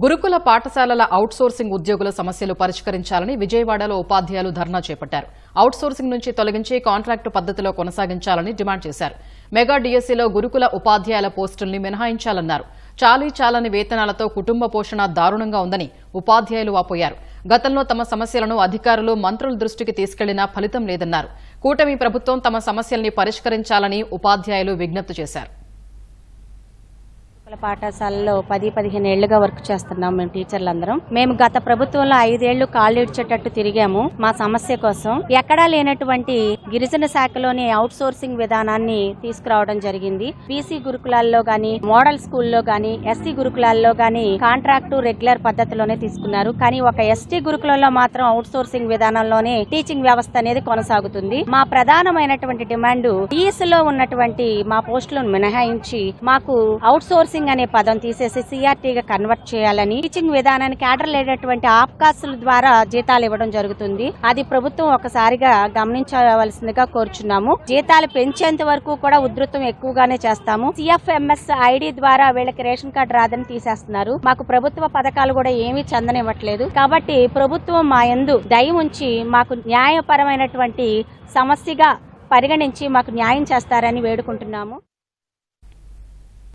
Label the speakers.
Speaker 1: గురుకుల పాఠశాలల అవుట్సోర్సింగ్ ఉద్యోగుల సమస్యలు పరిష్కరించాలని విజయవాడలో ఉపాధ్యాయులు ధర్నా చేపట్టారు. అవుట్సోర్సింగ్ నుంచి తొలగించి కాంట్రాక్టు పద్దతిలో కొనసాగించాలని డిమాండ్ చేశారు. మెగా డీఎస్సీలో గురుకుల ఉపాధ్యాయుల పోస్టుల్ని మినహాయించాలన్నారు. చాలీ చాలని వేతనాలతో కుటుంబ పోషణ దారుణంగా ఉందని ఉపాధ్యాయులు వాపోయారు గతంలో తమ సమస్యలను అధికారులు మంత్రుల దృష్టికి తీసుకెళ్ళినా ఫలితం లేదన్నారు. కూటమి ప్రభుత్వం తమ సమస్యల్ని పరిష్కరించాలని ఉపాధ్యాయులు విజ్ఞప్తి చేశారు.
Speaker 2: గురుకుల పాఠశాలలో పది పదిహేను ఏళ్ళుగా వర్క్ చేస్తున్నాం మేము టీచర్లందరం. మేము గత ప్రభుత్వంలో ఐదేళ్ళు కాళ్ళు ఇడ్చేటట్టు తిరిగాము మా సమస్య కోసం. ఎక్కడా లేనటువంటి గిరిజన శాఖలోని అవుట్ సోర్సింగ్ విధానాన్ని తీసుకురావడం జరిగింది. బీసీ గురుకులాల్లో గాని మోడల్ స్కూల్లో గాని ఎస్సీ గురుకులాల్లో గాని కాంట్రాక్టు రెగ్యులర్ పద్ధతిలోనే తీసుకున్నారు. కానీ ఒక ఎస్టీ గురుకులంలో మాత్రం అవుట్ సోర్సింగ్ విధానంలోనే టీచింగ్ వ్యవస్థ అనేది కొనసాగుతుంది. మా ప్రధానమైనటువంటి డిమాండ్ డిఎస్లో ఉన్నటువంటి మా పోస్టులను మినహాయించి మాకు అవుట్ సోర్సింగ్ అనే పదం తీసేసి సిఆర్టీగా కన్వర్ట్ చేయాలని. టీచింగ్ విధానానికి క్యాడర్ లేనటువంటి ఆప్కాసుల ద్వారా జీతాలు ఇవ్వడం జరుగుతుంది. అది ప్రభుత్వం ఒకసారిగా గమనించవలసిందిగా కోరుచున్నాము. జీతాలు పెంచేంత వరకు కూడా ఉధృతం ఎక్కువగానే చేస్తాము. సిఎఫ్ఎంఎస్ ఐడి ద్వారా వీళ్ళకి రేషన్ కార్డు రాదని తీసేస్తున్నారు. మాకు ప్రభుత్వ పథకాలు కూడా ఏమీ చెందనివ్వట్లేదు. కాబట్టి ప్రభుత్వం మా యందు దయ ఉంచి మాకు న్యాయపరమైనటువంటి సమస్యగా పరిగణించి మాకు న్యాయం చేస్తారని వేడుకుంటున్నాము.